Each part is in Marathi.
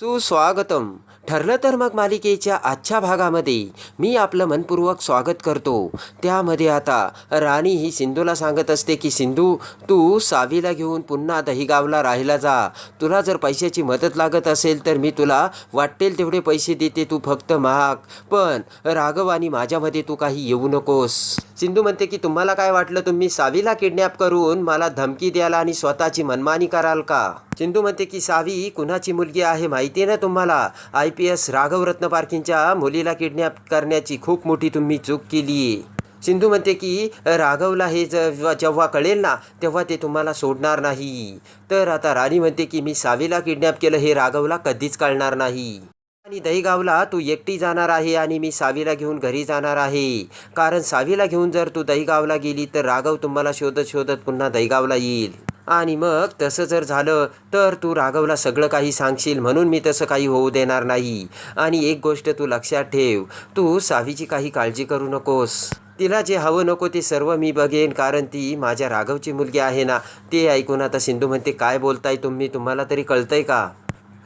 सुस्वागतम. ठरलं तर मग मालिकेच्या आजच्या भागामध्ये मी आपलं मनपूर्वक स्वागत करतो. त्यामध्ये आता राणी ही सिंधूला सांगत असते की सिंधू तू सावीला घेऊन पुन्हा दहीगावला राहायला जा. तुला जर पैशाची मदत लागत असेल तर मी तुला वाटेल तेवढे पैसे देते तू फक्त महाग. पण राघव आणि माझ्यामध्ये तू काही येऊ नकोस. सिंधू म्हणते की तुम्हाला काय वाटलं? तुम्ही सावीला किडनॅप करून मला धमकी द्याल आणि स्वतःची मनमानी कराल का? सिंधू म्हणते की सावी कुणाची मुलगी आहे माहिती आहे ना तुम्हाला? आय पी एस राघवरत्न पारखींच्या मुलीला किडनॅप करण्याची खूप मोठी तुम्ही चूक केली. आहे सिंधू म्हणते की राघवला हे जेव्हा जेव्हा कळेल ना तेव्हा ते तुम्हाला सोडणार नाही. तर आता राणी म्हणते की मी सावीला किडनॅप केलं हे राघवला कधीच कळणार नाही. आणि दहीगावला तू एकटी जाणार आहे आणि मी सावीला घेऊन घरी जाणार आहे. कारण सावीला घेऊन जर तू दहीगावला गेली तर राघव तुम्हाला शोधत शोधत पुन्हा दहीगावला येईल. आणि मग तसं जर झालं तर तू राघवला सगळं काही सांगशील म्हणून मी तसं काही होऊ देणार नाही. आणि एक गोष्ट तू लक्षात ठेव तू सावीची काही काळजी करू नकोस. तिला जे हवं नको ते सर्व मी बघेन कारण ती माझ्या राघवची मुलगी आहे ना ते ऐकून आता सिंधू म्हणते काय बोलताय तुम्ही? तुम्हाला तरी कळतंय का?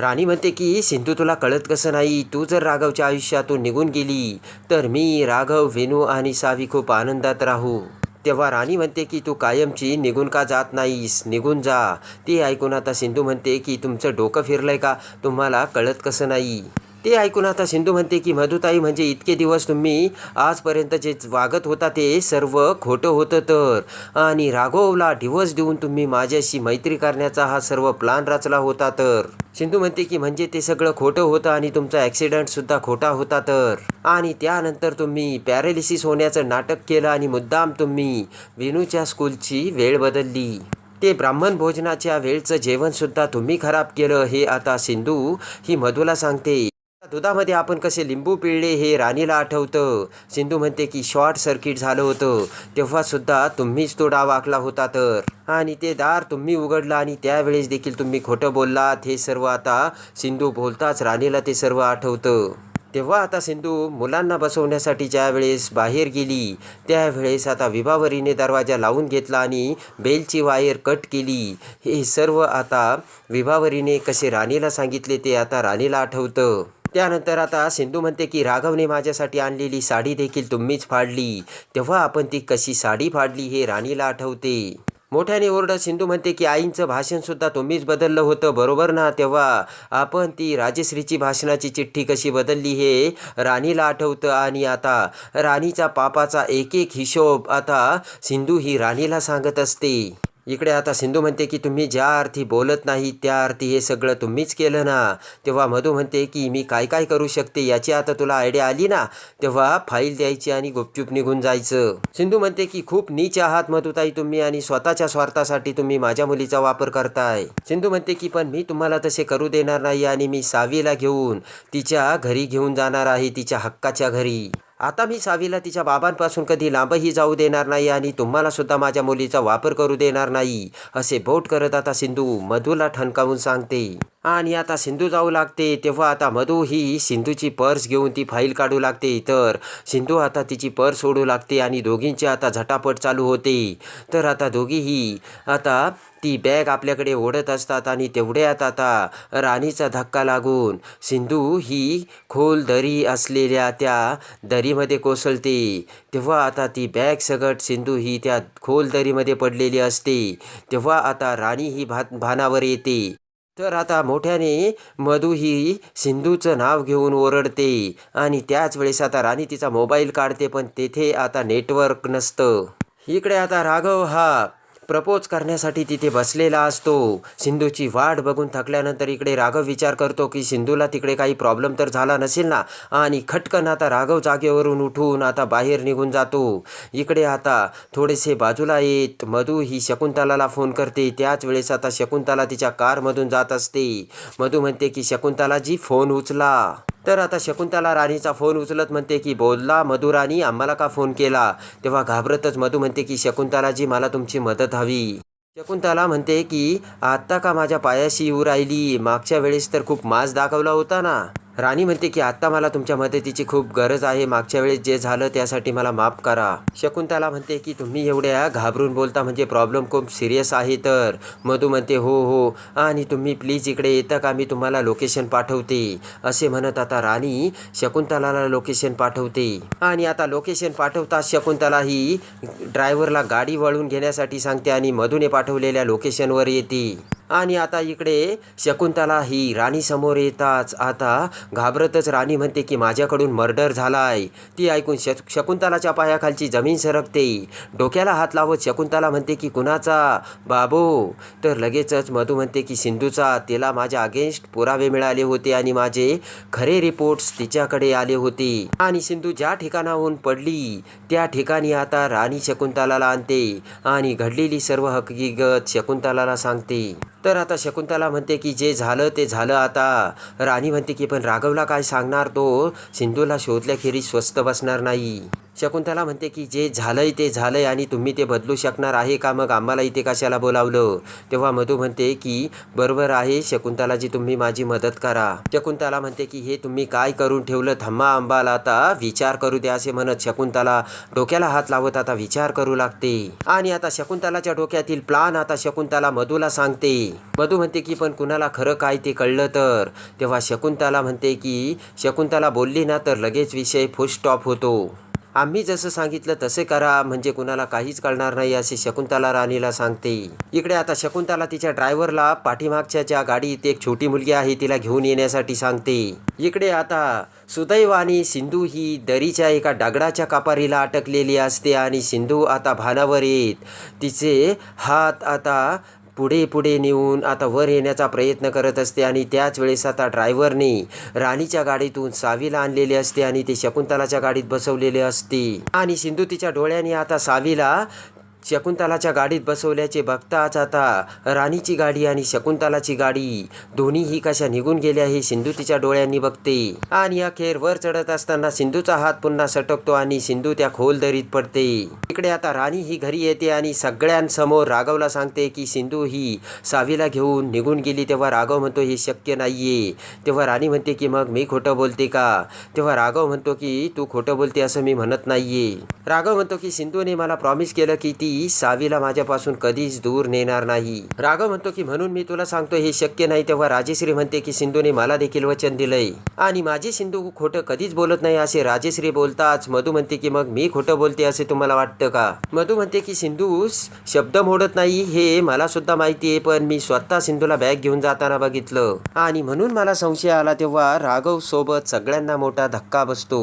राणी म्हणते की सिंधू तुला कळत कसं नाही? तू जर राघवच्या आयुष्यातून निघून गेली तर मी राघव वेणू आणि सावी खूप आनंदात राहू. तेव्हा राणी म्हणते की तू कायमची निघून का जात नाहीस? निघून जा. ते ऐकून आता सिंधू म्हणते की तुमचं डोकं फिरलंय का? तुम्हाला कळत कसं नाही? ते ऐकून आता सिंधू म्हणते की मधुताई म्हणजे इतके दिवस तुम्ही आजपर्यंत जे वागत होता ते सर्व खोटं होतं तर. आणि राघवला डिवोर्स देऊन तुम्ही माझ्याशी मैत्री करण्याचा हा सर्व प्लान रचला होता तर. सिंधू म्हणते की म्हणजे ते सगळं खोटं होतं आणि तुमचा ॲक्सिडंटसुद्धा खोटा होता तर. आणि त्यानंतर तुम्ही पॅरालिसिस होण्याचं नाटक केलं आणि मुद्दाम तुम्ही वेणूच्या स्कूलची वेळ बदलली. ते ब्राह्मण भोजनाच्या वेळचं जेवणसुद्धा तुम्ही खराब केलं हे आता सिंधू ही मधूला सांगते. दुधामध्ये आपण कसे लिंबू पिळले हे राणीला आठवतं. सिंधू म्हणते की शॉर्ट सर्किट झालं होतं. तेव्हासुद्धा तुम्हीच तो डाव आखला होता तर. आणि ते दार तुम्ही उघडलं आणि त्यावेळेस देखील तुम्ही खोटं बोललात. हे सर्व आता सिंधू बोलताच राणीला ते सर्व आठवतं. तेव्हा आता सिंधू मुलांना बसवण्यासाठी ज्यावेळेस बाहेर गेली त्यावेळेस आता विभावरीने दरवाजा लावून घेतला आणि बेलची वायर कट केली. हे सर्व आता विभावरीने कसे राणीला सांगितले ते आता राणीला आठवतं. त्यानंतर आता सिंधू म्हणते की राघवने माझ्यासाठी आणलेली साडी देखील तुम्हीच फाडली. तेव्हा आपण ती कशी साडी फाडली हे राणीला आठवते. मोठ्याने ओरडत सिंधू म्हणते की आईंचं भाषणसुद्धा तुम्हीच बदललं होतं बरोबर ना? तेव्हा आपण ती राजश्रीची भाषणाची चिठ्ठी कशी बदलली हे राणीला आठवतं आणि आता राणीचा पापाचा एक एक हिशोब आता सिंधू ही राणीला सांगत असते. इकडे आता सिंधू म्हणते की तुम्ही ज्या अर्थी बोलत नाही त्या अर्थी हे सगळं तुम्हीच केलं ना. तेव्हा मधू म्हणते की मी काय काय करू शकते याची आता तुला आयडिया आली ना? तेव्हा फाईल द्यायची आणि गुपचूप निघून जायचं. सिंधू म्हणते की खूप नीच आहात मधुताई तुम्ही आणि स्वतःच्या स्वार्थासाठी तुम्ही माझ्या मुलीचा वापर करताय. सिंधू म्हणते की पण मी तुम्हाला तसे करू देणार नाही आणि मी सावीला घेऊन तिच्या घरी घेऊन जाणार आहे तिच्या हक्काच्या घरी. आता मी सावीला तिच्या बाबांपासून कधी लांबही जाऊ देणार नाही आणि तुम्हाला सुद्धा माझ्या मुलीचा वापर करू देणार नाही असे बोट करत आता सिंधू मधूला ठणकावून सांगते. आणि आता सिंधू जाऊ लागते. तेव्हा आता मधू ही सिंधूची पर्स घेऊन ती फाईल काढू लागते तर सिंधू आता तिची पर्स सोडू लागते आणि दोघींची आता झटापट चालू होते. तर आता दोघीही आता ती बॅग आपल्याकडे ओढत असतात आणि तेवढ्यात आता राणीचा धक्का लागून सिंधू ही खोल दरी असलेल्या त्या दरीमध्ये कोसळते. तेव्हा आता ती बॅग सगट सिंधू ही त्या खोल दरीमध्ये पडलेली असते. तेव्हा आता राणी ही भा भानावर येते. तर आता मोठ्याने मधू ही सिंधूचं नाव घेऊन ओरडते आणि त्याच वेळेस आता राणी तिचा मोबाईल काढते पण तेथे आता नेटवर्क नसतं. इकडे आता राघव हा प्रपोज करण्यासाठी तिथे बसलेला असतो. सिंधूची वाट बघून थकल्यानंतर इकडे राघव विचार करतो की सिंधूला तिकडे काही प्रॉब्लेम तर झाला नसेल ना? आणि खटकन आता राघव जागेवरून उठून आता बाहेर निघून जातो. इकडे आता थोडेसे बाजूला येत मधू ही शकुंतलाला फोन करते. त्याच वेळेस आता शकुंतला तिच्या कारमधून जात असते. मधू म्हणते की शकुंतलाजी फोन उचला. तर आता शकुंतला राणीचा फोन उचलत म्हणते की बोलला मधुराणी आम्हाला का फोन केला? तेव्हा घाबरतच मधू म्हणते की शकुंतलाजी मला तुमची मदत हवी. शकुंतला म्हणते की आत्ता का माझ्या पायाशी येऊ राहिली? मागच्या वेळेस तर खूप मास दाखवला होता ना. राणी म्हणते की आत्ता मला तुमच्या मदतीची खूप गरज आहे. मागच्या वेळेस जे झालं त्यासाठी मला माफ करा. शकुंतला म्हणते की तुम्ही एवढ्या घाबरून बोलता म्हणजे प्रॉब्लेम खूप सिरियस आहे तर. मधू म्हणते हो हो. आणि तुम्ही प्लीज इकडे येता का? मी तुम्हाला लोकेशन पाठवते. असे म्हणत आता राणी शकुंतलाला लोकेशन पाठवते. आणि आता लोकेशन पाठवताच शकुंतला ही ड्रायव्हरला गाडी वळून घेण्यासाठी सांगते आणि मधूने पाठवलेल्या लोकेशनवर येते. आणि आता इकडे शकुंतला ही राणी समोर येताच. आता घाबरतच राणी म्हणते की माझ्याकडून मर्डर झालाय. ती ऐकून शक शकुंतलाच्या पायाखालची जमीन सरकते डोक्याला हात लावत शकुंतला म्हणते की कुणाचा? बाबू. तर लगेचच मधू म्हणते की सिंधूचा. तिला माझ्या अगेन्स्ट पुरावे मिळाले होते आणि माझे खरे रिपोर्ट्स तिच्याकडे आले होते. आणि सिंधू ज्या ठिकाणाहून पडली त्या ठिकाणी आता राणी शकुंतलाला आणते आणि घडलेली सर्व हकीकत शकुंतलाला सांगते. तर आता शकुंतला म्हणते की जे झालं ते झालं आता. राणी म्हणते की पण राघवला काय सांगणार तो? सिंधूला शोधल्याखेरीज स्वस्त बसणार नाही. शकुंतला म्हणते की जे झालंय ते झालंय आणि तुम्ही ते बदलू शकणार आहे का? मग आम्हाला इथे कशाला बोलावलं? तेव्हा मधू म्हणते की बरोबर आहे शकुंतलाजी तुम्ही माझी मदत करा. शकुंतला म्हणते की हे तुम्ही काय करून ठेवलं? थम्मा आंबाला आता विचार करू द्या असे म्हणत शकुंतला डोक्याला हात लावत आता विचार करू लागते. आणि आता शकुंतलाच्या डोक्यातील प्लान आता शकुंतला मधूला सांगते. मधू म्हणते की पण कुणाला खरं काय ते कळलं तर? तेव्हा शकुंतला म्हणते की शकुंतला बोलली ना तर लगेच विषय फुल स्टॉप होतो. आम्ही जसं सांगितलं तसे करा म्हणजे कुणाला काहीच कळणार नाही असे शकुंतला राणीला सांगते. इकडे आता शकुंतला तिच्या ड्रायव्हरला पाठीमागच्या ज्या गाडीत एक छोटी मुलगी आहे तिला घेऊन येण्यासाठी सांगते. इकडे आता सुदैवानी सिंधू ही दरीच्या एका दगडाच्या कापारीला अटकलेली असते आणि सिंधू आता भानावर येत. तिचे हात आता पुढे पुढे नेऊन आता वर येण्याचा प्रयत्न करत असते आणि त्याच वेळेस आता ड्रायव्हरने राणीच्या गाडीतून सावीला आणलेले असते आणि ते शकुंतलाच्या गाडीत बसवलेले असते. आणि सिंधू तिच्या डोळ्याने आता सावीला शकुंतलाच्या गाडीत बसवल्याचे बघताच आता राणीची गाडी आणि शकुंतलाची गाडी दोन्हीही कशा निघून गेल्या हे सिंधू तिच्या डोळ्यांनी बघते. आणि अखेर वर चढत असताना सिंधूचा हात पुन्हा सटकतो आणि सिंधू त्या खोल दरीत पडते. इकडे आता राणी ही घरी येते आणि सगळ्यांसमोर राघवला सांगते की सिंधू ही सावीला घेऊन निघून गेली तेव्हा राघव म्हणतो हे शक्य नाहीये. तेव्हा राणी म्हणते की मग मी खोटं बोलते का? तेव्हा राघव म्हणतो की तू खोटं बोलते असं मी म्हणत नाहीये. राघव म्हणतो की सिंधूने मला प्रॉमिस केलं की ती सावीला माझ्यापासून कधीच दूर नेणार नाही. राघव म्हणतो की म्हणून मी तुला सांगतो हे शक्य नाही. तेव्हा राजेश्री म्हणते की सिंधूने मला देखील वचन दिलंय. आणि माझी सिंधू खोटं कधीच बोलत नाही असे राजेश्री बोलताच. मधू म्हणते की मग मी खोटं बोलते असे तुम्हाला वाटतं का? मधू म्हणते की सिंधू शब्द मोडत नाही हे मला सुद्धा माहिती आहे पण मी स्वतः सिंधूला बॅग घेऊन जाताना बघितलं. आणि म्हणून मला संशय आला तेव्हा राघव सोबत सगळ्यांना मोठा धक्का बसतो.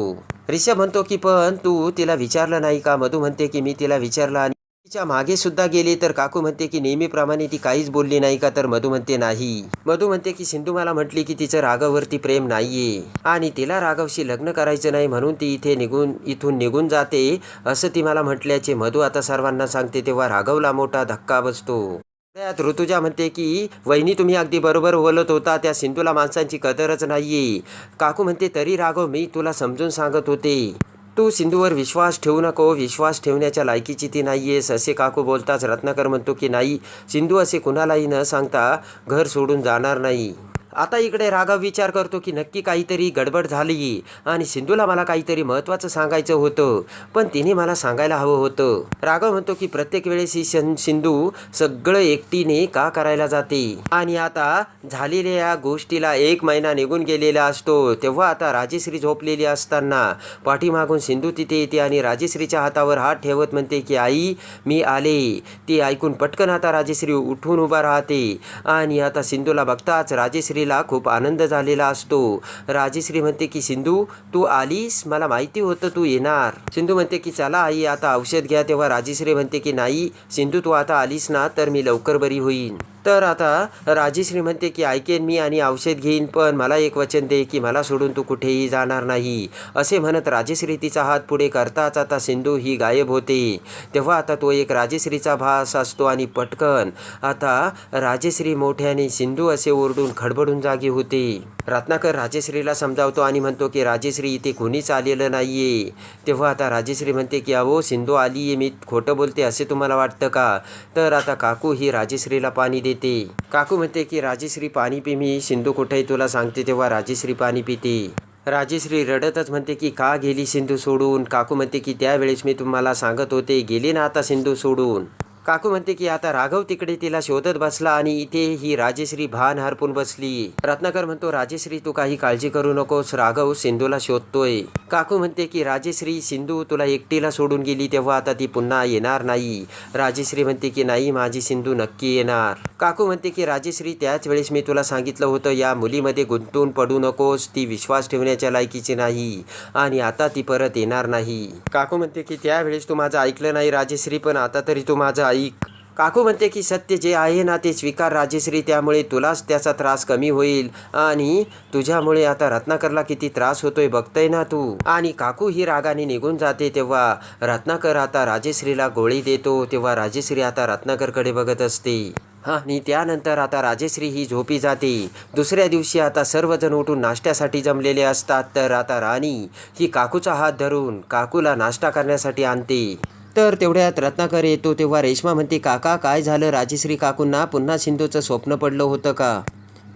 ऋषभ म्हणतो की पण तू तिला विचारलं नाही का? मधू म्हणते की मी तिला विचारलं आणि तिच्यामागे सुद्धा गेले तर काकू म्हणते की नेहमीप्रमाणे ती काहीच बोलली नाही का? तर मधू म्हणते नाही. मधू म्हणते की सिंधू मला म्हटली की तिचं राघववरती प्रेम नाहीये. आणि तिला राघवशी लग्न करायचं नाही म्हणून ती इथे निघून इथून निघून जाते असं ती मला म्हटल्याचे मधू आता सर्वांना सांगते तेव्हा राघवला मोठा धक्का बसतो. त्यात ऋतुजा म्हणते की वहिनी तुम्ही अगदी बरोबर बोलत होता त्या सिंधूला माणसांची कदरच नाहीये. काकू म्हणते तरी राघव मी तुला समजून सांगत होते. तू सिंधूवर विश्वास ठेवू नको विश्वास ठेवण्याच्या लायकीची ती नाहीयेस असे काकू बोलताच रत्नाकर म्हणतो की नाही सिंधू असे कुणालाही न सांगता घर सोडून जाणार नाही. आता इकडे राघव विचार करतो की नक्की काहीतरी गडबड झाली. आणि सिंधूला मला काहीतरी महत्त्वाचं सांगायचं होतं. पण तिने मला सांगायला हवं होतं. राघव म्हणतो की प्रत्येक वेळेस ही सिंधू सगळं एकटीने का करायला जाते? आणि आता झालेल्या या गोष्टीला एक महिना निघून गेलेला असतो. तेव्हा आता राजेश्री झोपलेली असताना पाठीमागून सिंधू तिथे येते आणि राजेश्रीच्या हातावर हात ठेवत म्हणते की आई मी आले. ती ऐकून पटकन आता राजेश्री उठून उभा राहते. आणि आता सिंधूला बघताच राजेश्री राजश्रीला खूप आनंद झालेला असतो. राजश्री म्हणते की सिंधू तू आलीस? मला माहिती होतं तू येणार. सिंधू म्हणते की चला आई आता औषध घ्या. तेव्हा राजश्री म्हणते की नाही सिंधू तू आता आलीस ना तर मी लवकर बरी होईन. तर आता राजेश्री म्हणते की ऐकेन मी आणि औषध घेईन पण मला एक वचन दे की मला सोडून तू कुठेही जाणार नाही. असे म्हणत राजेश्री तिचा हात पुढे करताच आता सिंधू ही गायब होते. तेव्हा आता तो एक राजेश्रीचा भास असतो आणि पटकन आता राजेश्री मोठ्याने सिंधू असे ओरडून खडबडून जागी होते. रत्नाकर राजेश्रीला समजावतो आणि म्हणतो की राजेश्री इथे कुणीच आलेलं नाही आहे तेव्हा आता राजेश्री म्हणते की अहो सिंधू आली आहे मी खोटं बोलते असे तुम्हाला वाटतं का? तर आता काकू ही राजेश्रीला पाणी देते. काकू म्हणते की राजेश्री पाणी पी मी सिंधू कुठे तुला सांगते तेव्हा राजेश्री पाणी पिते. राजेश्री रडतच म्हणते की का गेली सिंधू सोडून? काकू म्हणते की त्यावेळेस मी तुम्हाला सांगत होते गेली ना आता सिंधू सोडून. काकू म्हणते की आता राघव तिकडे तिला शोधत बसला आणि इथे ही राजेश्री भान हरपून बसली. रत्नाकर म्हणतो राजेश्री तू काही काळजी करू नकोस. राघव सिंधूला शोधतोय. काकू म्हणते की राजेश्री सिंधू तुला एकटीला सोडून गेली तेव्हा आता ती पुन्हा येणार नाही. राजेश्री म्हणते की नाही माझी सिंधू नक्की येणार. काकू म्हणते की राजेश्री त्याच वेळेस मी तुला सांगितलं होतं या मुलीमध्ये गुंतून पडू नकोस. ती विश्वास ठेवण्याच्या लायकीची नाही आणि आता ती परत येणार नाही. काकू म्हणते की त्यावेळेस तू माझं ऐकलं नाही राजेश्री पण आता तरी तू माझं ऐक काकू म्हणते की सत्य जे आहे ना ते स्वीकार राजेश्री त्यामुळे तुलाच त्याचा त्रास कमी होईल. आणि तुझ्यामुळे आता रत्नाकरला किती त्रास होतोय बघतय ना तू. आणि काकू ही रागाने निघून जाते तेव्हा रत्नाकर आता राजेश्रीला गोळी देतो तेव्हा राजेश्री आता रत्नाकरकडे बघत असते. आणि त्यानंतर आता राजेश्री ही झोपी जाते. दुसऱ्या दिवशी आता सर्वजण उठून नाश्त्यासाठी जमलेले असतात तर आता राणी ही काकूचा हात धरून काकूला नाश्ता करण्यासाठी आणते. तर तेवढ्यात रत्नाकर येतो तेव्हा रेश्मा म्हणते काका काय झालं? राजेश्री काकूंना पुन्हा सिंधूचं स्वप्न पडलं होतं का?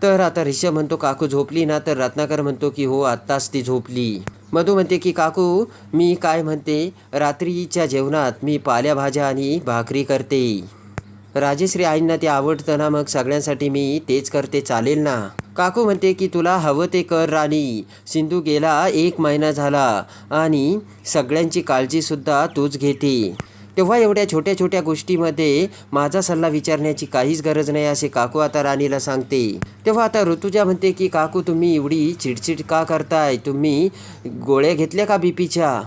तर आता ऋषभ म्हणतो काकू झोपली ना? तर रत्नाकर म्हणतो की हो आत्ताच ती झोपली. मधू म्हणते की काकू मी काय म्हणते? रात्रीच्या जेवणात मी पाल्याभाज्या आणि भाकरी करते. राजेश्री आईंना ते आवडतं ना मग सगळ्यांसाठी मी तेच करते चालेल ना? काकू म्हणते की तुला हवं ते कर राणी. सिंधू गेला एक महिना झाला आणि सगळ्यांची काळजीसुद्धा तूच घेते. तेव्हा एवढ्या छोट्या छोट्या गोष्टीमध्ये माझा सल्ला विचारण्याची काहीच गरज नाही असे काकू आता राणीला सांगते. तेव्हा आता ऋतुजा म्हणते की काकू तुम्ही एवढी चिडचिड का करताय? तुम्ही गोळ्या घेतल्या का बीपीच्या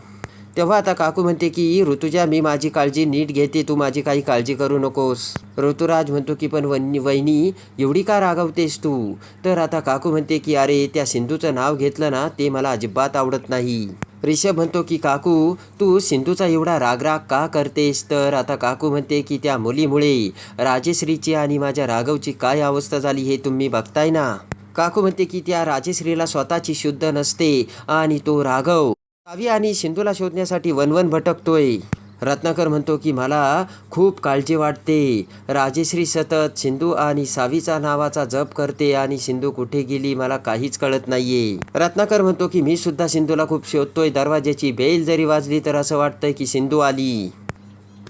तेव्हा आता काकू म्हणते की ऋतुजा मी माझी काळजी नीट घेते तू माझी काही काळजी करू नकोस. ऋतुराज म्हणतो की पण वन्नी वहिनी एवढी का रागवतेस तू? तर आता काकू म्हणते की अरे त्या सिंधूचं नाव घेतलं ना ते मला अजिबात आवडत नाही. ऋषभ म्हणतो की काकू तू सिंधूचा एवढा रागराग का करतेस? तर आता काकू म्हणते की त्या मुलीमुळे राजेश्रीची आणि माझ्या राघवची काय अवस्था झाली हे तुम्ही बघताय ना? काकू म्हणते की त्या राजेश्रीला स्वतःची शुद्ध नसते आणि तो राघव कावी आणि सिंधूला शोधण्यासाठी वनवन भटकतोय. रत्नाकर म्हणतो की मला खूप काळजी वाटते. राजेश्री सतत सिंधू आणि सावीचा नावाचा जप करते आणि सिंधू कुठे गेली मला काहीच कळत नाहीये. रत्नाकर म्हणतो की मी सुद्धा सिंधूला खूप शोधतोय. दरवाज्याची बेल जरी वाजली तर असं वाटतंय की सिंधू आली.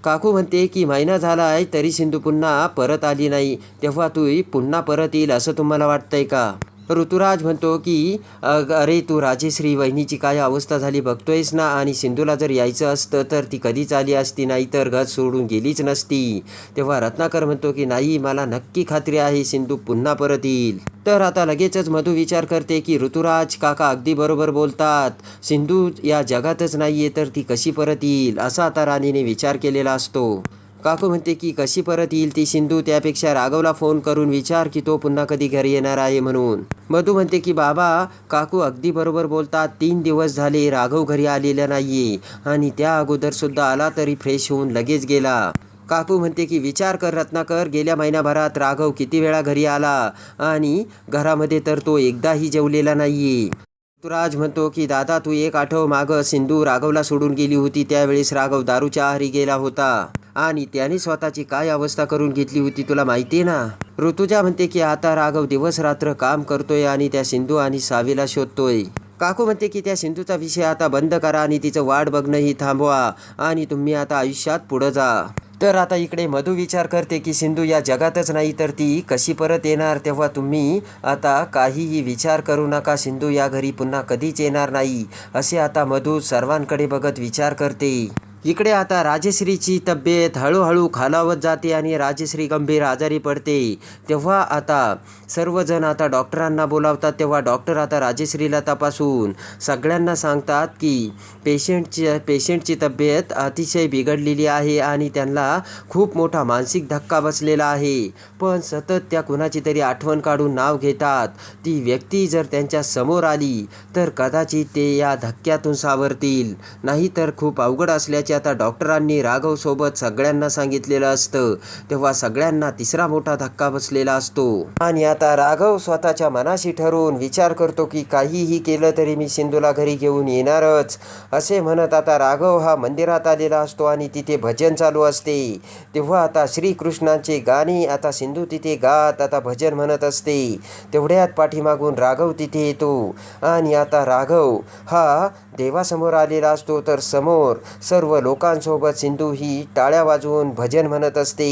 काकू म्हणते की महिना झाला आहे तरी सिंधू पुन्हा परत आली नाही. तेव्हा तू पुन्हा परत येईल असं तुम्हाला वाटतंय का? ऋतुराज म्हणतो की अरे तू राजेश्री वहिनीची काय अवस्था झाली बघतोयस ना? आणि सिंधूला जर यायचं असतं तर ती कधीच आली असती नाही तर घर सोडून गेलीच नसती. तेव्हा रत्नाकर म्हणतो की नाही मला नक्की खात्री आहे सिंधू पुन्हा परत येईल. तर आता लगेचच मधू विचार करते की ऋतुराज काका अगदी बरोबर बोलतात. सिंधू या जगातच नाही आहे तर ती कशी परत येईल? असा आता राणीने विचार केलेला असतो. काकू म्हणते की कशी परत येईल ती सिंधू? त्यापेक्षा राघवला फोन करून विचार की तो पुन्हा कधी घरी येणार आहे म्हणून. मधू म्हणते की बाबा काकू अगदी बरोबर बोलतात. तीन दिवस झाले राघव घरी आलेला नाही आणि त्या अगोदर सुद्धा आला तरी फ्रेश होऊन लगेच गेला. काकू म्हणते की विचार कर रत्नाकर गेल्या महिनाभरात राघव किती वेळा घरी आला आणि घरामध्ये तर तो एकदाही जेवलेला नाही ऋतुराज म्हणतो की दादा तू एक आठव मागं. सिंधू राघवला सोडून गेली होती. त्यावेळेस राघव दारूच्या आहारी गेला होता. आणि त्याने स्वतःची काय अवस्था करून घेतली होती तुला माहिती आहे ना? ऋतुजा म्हणते की आता राघव दिवस रात्र काम करतोय आणि त्या सिंधू आणि सावीला शोधतोय. काकू म्हणते की त्या सिंधूचा विषय आता बंद करा आणि तिचं वाट बघणंही थांबवा आणि तुम्ही आता आयुष्यात पुढं जा. तर आता इकडे मधू विचार करते की सिंधू या जगातच नाही तर ती कशी परत येणार? तेव्हा तुम्ही आता काहीही विचार करू नका. सिंधू या घरी पुन्हा कधीच येणार नाही. असे आता मधू सर्वांकडे बघत विचार करते. इकडे आता राजश्रीची तब्येत हळूहळू खालावत जाते आणि राजश्री गंभीर आजारी पडते. तेव्हा आता सर्वजण आता डॉक्टरांना बोलावतात. तेव्हा डॉक्टर आता राजश्रीला तपासून सगळ्यांना सांगतात की पेशंटची पेशंटची तब्येत अतिशय बिघडलेली आहे आणि त्यांना खूप मोठा मानसिक धक्का बसलेला आहे. पण सतत त्या कुणाची तरी आठवण काढून नाव घेतात. ती व्यक्ती जर त्यांच्यासमोर आली तर कदाचित ते या धक्क्यातून सावरतील. नाहीतर खूप अवघड असल्याचे आता डॉक्टरांनी राघव सोबत सगळ्यांना सांगितलेलं असतं. तेव्हा सगळ्यांना तिसरा मोठा धक्का बसलेला असतो. आणि आता राघव स्वतःच्या मनाशी ठरवून विचार करतो की काहीही केलं तरी मी सिंधूला घरी घेऊन येणारच. असे म्हणत आता राघव हा मंदिरात आलेला असतो आणि तिथे भजन चालू असते. तेव्हा आता श्रीकृष्णांचे गाणे आता सिंधू तिथे गात आता भजन म्हणत असते. तेवढ्यात पाठीमागून राघव तिथे येतो. आणि आता राघव हा देवासमोर आलेला असतो तर समोर सर्व लोकांसोबत सिंधू ही टाळ्या वाजवून भजन म्हणत असते.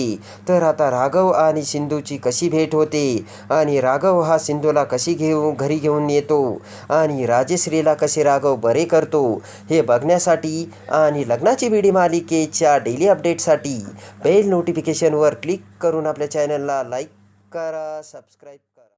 तर आता राघव आणि सिंधूची कशी भेट होते? आणि राघव हा सिंधूला कशी घेऊन घरी घेऊन येतो? आणि राजश्रीला कसे राघव बरे करतो? हे बघण्यासाठी आणि लग्नाची बिडी मालिकेच्या डेली अपडेटसाठी बेल नोटिफिकेशनवर क्लिक करून आपल्या चॅनलला लाईक करा सबस्क्राईब